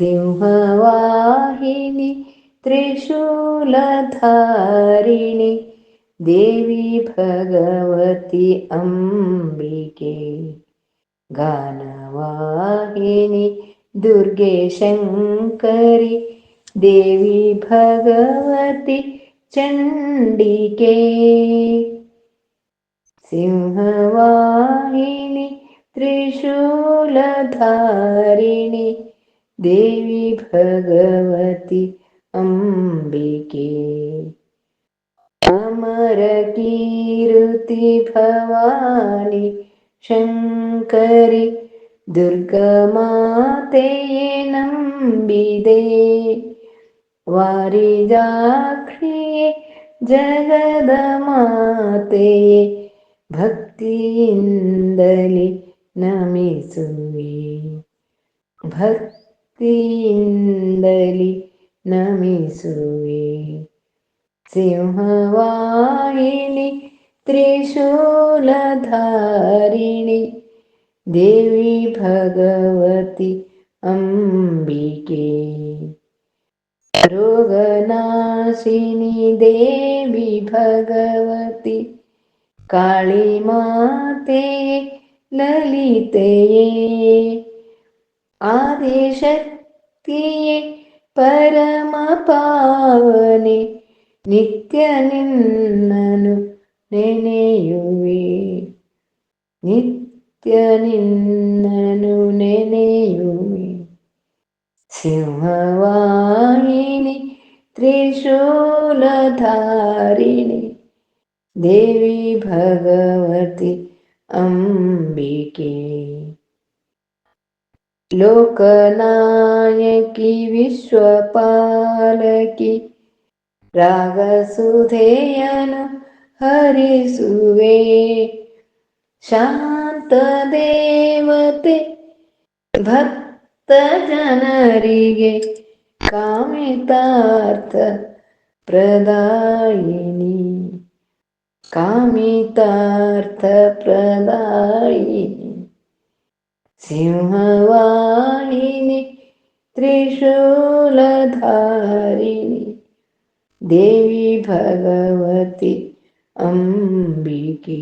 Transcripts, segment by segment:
सिंहवाहिनि त्रिशूलधारिणि देवी भगवति अम्बिके गानवाहिनि दुर्गे शङ्करि देवी भगवति चण्डिके सिंहवाहिनि त्रिशूलधारिणि देवी भगवति अम्बिके अमरकीर्ति भवानि शङ्करि दुर्गमाते नम्बिदे वारिजाक्षिये जगदमाते ಭಕ್ತಿಯಿಂದಲಿ ನಮಿಸುವೆ ಭಕ್ತಿಯಿಂದಲಿ ನಮಿಸುವೆ ಸಿಂಹವಾಹಿನಿ ತ್ರಿಶೂಲಧಾರಿಣಿ ದೇವಿ ಭಗವತಿ ಅಂಬಿಕೆ ರೋಗನಾಶಿನಿ ದೇವಿ ಭಗವತಿ काळीमाते ललितये ആദി ശക്തിയെ പരമപാവനെ നിത്യ നിന്നനു നെനയുവേ. നിത്യ നിന്നനു നെനയുവേ. സിംഹവാഹിനി ത്രിശൂലധാരിണി ദേവി ഭഗവതി അംബികേ. लोकनायकि विश्वपालकि। रागसुधेयन हरिसुवे। शान्तदेवते भक्तजनरिगे कामितार्थ प्रदायिनी। कामितार्थ प्रदायि सिंहवाहिनि त्रिशूलधारिणि देवी भगवती अम्बिके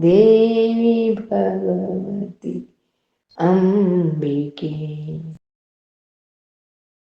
देवी भगवती अम्बिके